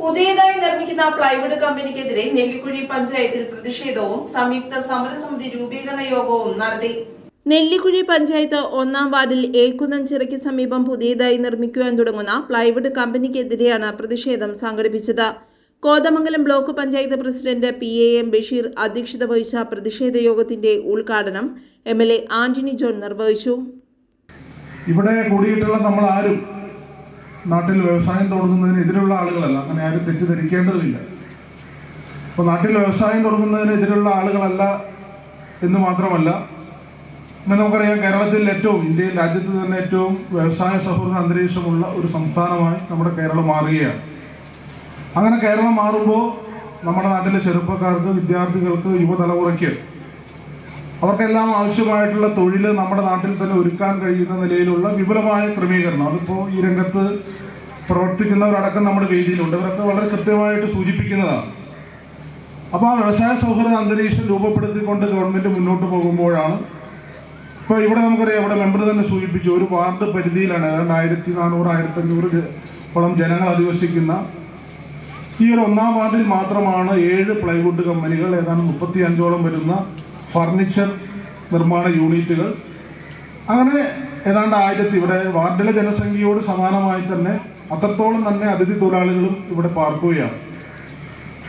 പുതിയതായി നിർമ്മിക്കുന്ന പ്ലൈവുഡ് കമ്പനിക്കെതിരെ നെല്ലിക്കുഴി പഞ്ചായത്തിൽ പ്രതിഷേധവും സംയുക്ത സമരസമിതി രൂപീകരണ യോഗവും നടത്തി. നെല്ലിക്കുഴി പഞ്ചായത്ത് ഒന്നാം വാർഡിൽ ഏക്കുന്നം ചിറയ്ക്ക് സമീപം പുതിയതായി നിർമ്മിക്കുവാൻ തുടങ്ങുന്ന പ്ലൈവുഡ് കമ്പനിക്കെതിരെയാണ് പ്രതിഷേധം സംഘടിപ്പിച്ചത്. Kothamangalam block panchayat president P A M Basheer അധ്യക്ഷത വഹിച്ച പ്രതിഷേധ യോഗത്തിന്റെ ഉദ്ഘാടനം M L A Antony John നിർവഹിച്ചു. ഇവിടെ കൂടിയിട്ടുള്ള നമ്മൾ ആരും നാട്ടിൽ വ്യവസായം തുടങ്ങുന്നതിനെതിരുള്ള ആളുകളല്ല. അങ്ങനെ ആരും തെറ്റിദ്ധരിക്കേണ്ടതുമില്ല അപ്പോൾ നാട്ടിൽ വ്യവസായം തുടങ്ങുന്നതിനെതിരുള്ള ആളുകളല്ല എന്ന് മാത്രമല്ല നമുക്കറിയാം കേരളത്തിൽ ഏറ്റവും ഇന്ത്യയിൽ രാജ്യത്ത് തന്നെ ഏറ്റവും വ്യവസായ സൗഹൃദ അന്തരീക്ഷമുള്ള ഒരു സംസ്ഥാനമായി നമ്മുടെ കേരളം മാറുകയാണ്. അങ്ങനെ കേരളം മാറുമ്പോൾ നമ്മുടെ നാട്ടിലെ ചെറുപ്പക്കാർക്ക് വിദ്യാർത്ഥികൾക്ക് യുവതലമുറയ്ക്ക് അവർക്കെല്ലാം ആവശ്യമായിട്ടുള്ള തൊഴിൽ നമ്മുടെ നാട്ടിൽ തന്നെ ഒരുക്കാൻ കഴിയുന്ന നിലയിലുള്ള വിപുലമായ ക്രമീകരണം. അതിപ്പോൾ ഈ രംഗത്ത് പ്രവർത്തിക്കുന്നവരടക്കം നമ്മുടെ വേദിയിലുണ്ട്. ഇവരൊക്കെ വളരെ കൃത്യമായിട്ട് സൂചിപ്പിക്കുന്നതാണ്. അപ്പോൾ ആ വ്യവസായ സൗഹൃദ അന്തരീക്ഷം രൂപപ്പെടുത്തിക്കൊണ്ട് ഗവൺമെന്റ് മുന്നോട്ട് പോകുമ്പോഴാണ് ഇപ്പോൾ ഇവിടെ നമുക്കറിയാം ഇവിടെ മെമ്പർ തന്നെ സൂചിപ്പിച്ചു ഒരു വാർഡ് പരിധിയിലാണ്. ഏതാണ്ട് ആയിരത്തി നാനൂറ് ആയിരത്തി അഞ്ഞൂറ് ഓളം ജനങ്ങൾ അധിവസിക്കുന്ന ഈ ഒരു ഒന്നാം വാർഡിൽ മാത്രമാണ് ഏഴ് പ്ലൈവുഡ് കമ്പനികൾ ഏതാണ്ട് മുപ്പത്തി അഞ്ചോളം വരുന്ന ഫർണിച്ചർ നിർമ്മാണ യൂണിറ്റുകൾ. അങ്ങനെ ഏതാണ്ട് ആയിരത്തി ഇവിടെ വാർഡിലെ ജനസംഖ്യയോട് സമാനമായി തന്നെ അത്രത്തോളം തന്നെ അതിഥി തൊഴിലാളികളും ഇവിടെ പാർക്കുകയാണ്.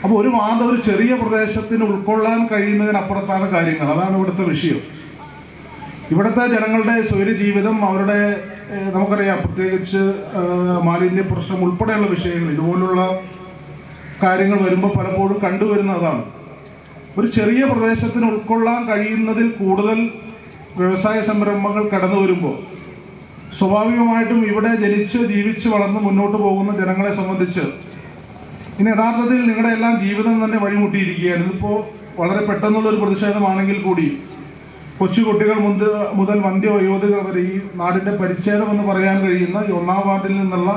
അപ്പോൾ ഒരു വാർഡ് ഒരു ചെറിയ പ്രദേശത്തിന് ഉൾക്കൊള്ളാൻ കഴിയുന്നതിനപ്പുറത്താണ് കാര്യങ്ങൾ. അതാണ് ഇവിടുത്തെ വിഷയം. ഇവിടുത്തെ ജനങ്ങളുടെ സ്വൈര്യ ജീവിതം അവരുടെ നമുക്കറിയാം പ്രത്യേകിച്ച് മാലിന്യ പ്രശ്നം ഉൾപ്പെടെയുള്ള വിഷയങ്ങൾ ഇതുപോലുള്ള കാര്യങ്ങൾ വരുമ്പോൾ പലപ്പോഴും കണ്ടുവരുന്ന അതാണ് ഒരു ചെറിയ പ്രദേശത്തിന് ഉൾക്കൊള്ളാൻ കഴിയുന്നതിൽ കൂടുതൽ വ്യവസായ സംരംഭങ്ങൾ കടന്നു വരുമ്പോൾ സ്വാഭാവികമായിട്ടും ഇവിടെ ജനിച്ച് ജീവിച്ച് വളർന്ന് മുന്നോട്ട് പോകുന്ന ജനങ്ങളെ സംബന്ധിച്ച് ഇനി യഥാർത്ഥത്തിൽ നിങ്ങളുടെ എല്ലാം ജീവിതം തന്നെ വഴിമുട്ടിയിരിക്കുകയാണ്. ഇതിപ്പോൾ വളരെ പെട്ടെന്നുള്ള ഒരു പ്രതിഷേധമാണെങ്കിൽ കൂടി കൊച്ചു കൊച്ചുകുട്ടികൾ മുതൽ മുതൽ വന്ധ്യവയോധികൾ വരെ ഈ നാടിന്റെ പരിച്ഛേദം എന്ന് പറയാൻ കഴിയുന്ന ഒന്നാം വാർഡിൽ നിന്നുള്ള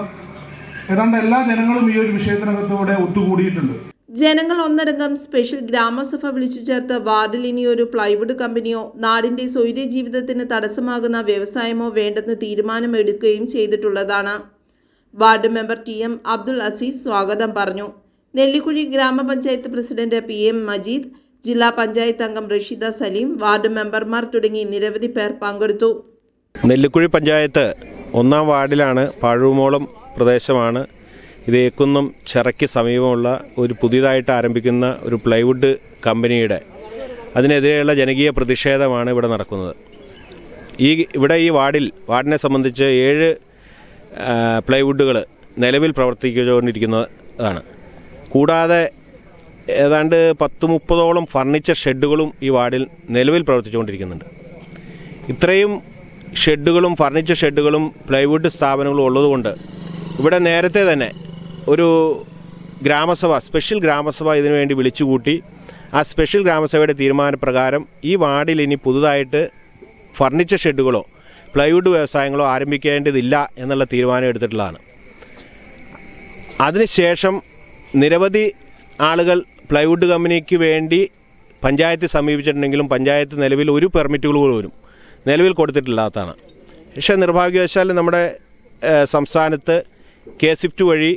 ഏതാണ്ട് എല്ലാ ജനങ്ങളും ഈ ഒരു വിഷയത്തിനകത്തൂടെ ഒത്തുകൂടിയിട്ടുണ്ട്. ജനങ്ങൾ ഒന്നടങ്കം സ്പെഷ്യൽ ഗ്രാമസഭ വിളിച്ചു ചേർത്ത് വാർഡിൽ ഇനിയൊരു പ്ലൈവുഡ് കമ്പനിയോ നാടിന്റെ സ്വൈര്യ ജീവിതത്തിന് തടസ്സമാകുന്ന വ്യവസായമോ വേണ്ടെന്ന് തീരുമാനമെടുക്കുകയും ചെയ്തിട്ടുള്ളതാണ്. Ward member T M Abdul Aziz സ്വാഗതം പറഞ്ഞു. നെല്ലിക്കുഴി ഗ്രാമപഞ്ചായത്ത് പ്രസിഡന്റ് പി എം മജീദ് ജില്ലാ പഞ്ചായത്ത് അംഗം റഷീദ സലീം വാർഡ് മെമ്പർമാർ തുടങ്ങി നിരവധി പേർ പങ്കെടുത്തു. നെല്ലിക്കുഴി പഞ്ചായത്ത് ഒന്നാം വാർഡിലാണ് പാഴൂമോളം പ്രദേശമാണ് ഇത് ഏക്കുന്നം ചിറയ്ക്ക് സമീപമുള്ള ഒരു പുതിയതായിട്ട് ആരംഭിക്കുന്ന ഒരു പ്ലൈവുഡ് കമ്പനിയുടെ അതിനെതിരെയുള്ള ജനകീയ പ്രതിഷേധമാണ് ഇവിടെ നടക്കുന്നത്. ഈ ഇവിടെ ഈ വാർഡിൽ വാർഡിനെ സംബന്ധിച്ച് ഏഴ് പ്ലൈവുഡുകൾ നിലവിൽ പ്രവർത്തിച്ചുകൊണ്ടിരിക്കുന്നതാണ്. കൂടാതെ ഏതാണ്ട് പത്ത് മുപ്പതോളം ഫർണിച്ചർ ഷെഡുകളും ഈ വാർഡിൽ നിലവിൽ പ്രവർത്തിച്ചുകൊണ്ടിരിക്കുന്നുണ്ട്. ഇത്രയും ഷെഡുകളും ഫർണിച്ചർ ഷെഡുകളും പ്ലൈവുഡ് സ്ഥാപനങ്ങളും ഉള്ളതുകൊണ്ട് ഇവിടെ നേരത്തെ തന്നെ ഒരു ഗ്രാമസഭ സ്പെഷ്യൽ ഗ്രാമസഭ ഇതിനുവേണ്ടി വിളിച്ചുകൂട്ടി. ആ സ്പെഷ്യൽ ഗ്രാമസഭയുടെ തീരുമാനപ്രകാരം ഈ വാർഡിൽ ഇനി പുതുതായിട്ട് ഫർണിച്ചർ ഷെഡുകളോ പ്ലൈവുഡ് വ്യവസായങ്ങളോ ആരംഭിക്കേണ്ടതില്ല എന്നുള്ള തീരുമാനം എടുത്തിട്ടുള്ളതാണ്. അതിനുശേഷം നിരവധി ആളുകൾ പ്ലൈവുഡ് കമ്പനിക്ക് വേണ്ടി പഞ്ചായത്ത് സമീപിച്ചിട്ടുണ്ടെങ്കിലും പഞ്ചായത്ത് നിലവിൽ ഒരു പെർമിറ്റുകൾ പോലും നിലവിൽ കൊടുത്തിട്ടില്ലാത്തതാണ്. പക്ഷേ നിർഭാഗ്യവശാൽ നമ്മുടെ സംസ്ഥാനത്ത് കെ സിഫ്റ്റ് വഴി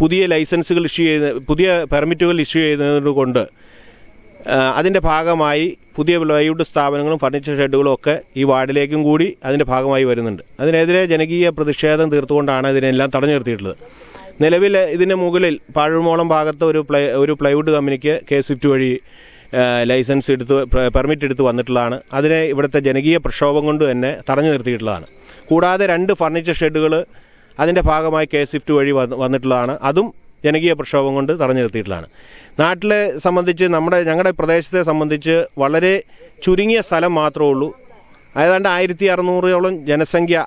പുതിയ ലൈസൻസുകൾ ഇഷ്യൂ ചെയ്ത് പുതിയ പെർമിറ്റുകൾ ഇഷ്യൂ ചെയ്യുന്നതുകൊണ്ട് അതിന്റെ ഭാഗമായി പുതിയ പ്ലൈവുഡ് സ്ഥാപനങ്ങളും ഫർണിച്ചർ ഷെഡുകളും ഒക്കെ ഈ വാർഡിലേക്കും കൂടി അതിന്റെ ഭാഗമായി വരുന്നുണ്ട്. അതിനെതിരെ ജനകീയ പ്രതിഷേധം തീർത്തുകൊണ്ടാണ് ഇതിനെല്ലാം തടഞ്ഞു നിർത്തിയിട്ടുള്ളത്. നിലവിൽ ഇതിന് മുകളിൽ പാഴുമോളം ഭാഗത്ത് ഒരു പ്ലൈ ഒരു പ്ലൈവുഡ് കമ്പനിക്ക് കെ സ്വിഫ്റ്റ് വഴി ലൈസൻസ് എടുത്ത് പെർമിറ്റ് എടുത്ത് വന്നിട്ടുള്ളതാണ്. അതിനെ ഇവിടുത്തെ ജനകീയ പ്രക്ഷോഭം കൊണ്ട് തന്നെ തടഞ്ഞു നിർത്തിയിട്ടുള്ളതാണ്. കൂടാതെ രണ്ട് ഫർണിച്ചർ ഷെഡുകൾ അതിന്റെ ഭാഗമായി കെ സ്വിഫ്റ്റ് വഴി വന്നിട്ടുള്ളതാണ്. അതും ജനകീയ പ്രക്ഷോഭം കൊണ്ട് തടഞ്ഞു നിർത്തിയിട്ടുള്ളതാണ്. നാട്ടിലെ സംബന്ധിച്ച് നമ്മുടെ ഞങ്ങളുടെ പ്രദേശത്തെ സംബന്ധിച്ച് വളരെ ചുരുങ്ങിയ സ്ഥലം മാത്രമേ ഉള്ളൂ. ഏതാണ്ട് ആയിരത്തി അറുന്നൂറോളം ജനസംഖ്യ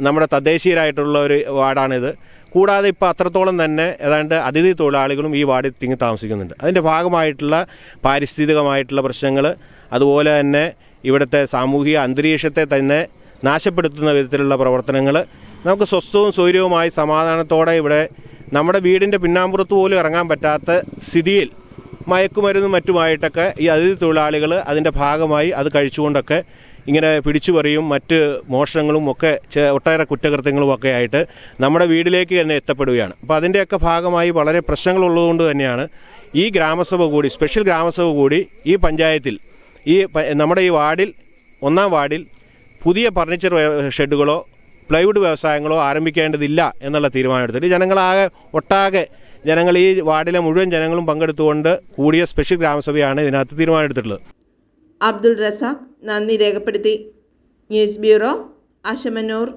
നമ്മുടെ തദ്ദേശീയരായിട്ടുള്ള ഒരു വാർഡാണിത്. കൂടാതെ ഇപ്പോൾ അത്രത്തോളം തന്നെ ഏതാണ്ട് അതിഥി തൊഴിലാളികളും ഈ വാർഡിൽ തിങ്ങി താമസിക്കുന്നുണ്ട്. അതിന്റെ ഭാഗമായിട്ടുള്ള പാരിസ്ഥിതികമായിട്ടുള്ള പ്രശ്നങ്ങൾ അതുപോലെ തന്നെ ഇവിടുത്തെ സാമൂഹിക അന്തരീക്ഷത്തെ തന്നെ നാശപ്പെടുത്തുന്ന വിധത്തിലുള്ള പ്രവർത്തനങ്ങൾ നമുക്ക് സ്വസ്ഥവും സൗകര്യവുമായി സമാധാനത്തോടെ ഇവിടെ നമ്മുടെ വീടിന്റെ പിന്നാമ്പുറത്ത് പോലും ഇറങ്ങാൻ പറ്റാത്ത സ്ഥിതിയിൽ മയക്കുമരുന്നും മറ്റുമായിട്ടൊക്കെ ഈ അതിഥി തൊഴിലാളികൾ അതിന്റെ ഭാഗമായി അത് കഴിച്ചുകൊണ്ടൊക്കെ ഇങ്ങനെ പിടിച്ചുപറിയും മറ്റ് മോഷണങ്ങളും ഒക്കെ ഒട്ടേറെ കുറ്റകൃത്യങ്ങളും ഒക്കെ ആയിട്ട് നമ്മുടെ വീട്ടിലേക്ക് തന്നെ എത്തപ്പെടുകയാണ്. അപ്പോൾ അതിന്റെയൊക്കെ ഭാഗമായി വളരെ പ്രശ്നങ്ങളുള്ളതുകൊണ്ട് തന്നെയാണ് ഈ ഗ്രാമസഭ കൂടി സ്പെഷ്യൽ ഗ്രാമസഭ കൂടി ഈ പഞ്ചായത്തിൽ ഈ നമ്മുടെ ഈ വാർഡിൽ ഒന്നാം വാർഡിൽ പുതിയ ഫർണിച്ചർ ഷെഡുകളോ പ്ലൈവുഡ് വ്യവസായങ്ങളോ ആരംഭിക്കേണ്ടതില്ല എന്നുള്ള തീരുമാനമെടുത്തിട്ട് ജനങ്ങളാകെ ഒട്ടാകെ ജനങ്ങൾ ഈ വാർഡിലെ മുഴുവൻ ജനങ്ങളും പങ്കെടുത്തുകൊണ്ട് കൂടിയ സ്പെഷ്യൽ ഗ്രാമസഭയാണ് ഇതിനകത്ത് തീരുമാനമെടുത്തിട്ടുള്ളത്. അബ്ദുൾ റസാഖ് നന്ദി രേഖപ്പെടുത്തി. News bureau അശമനൂർ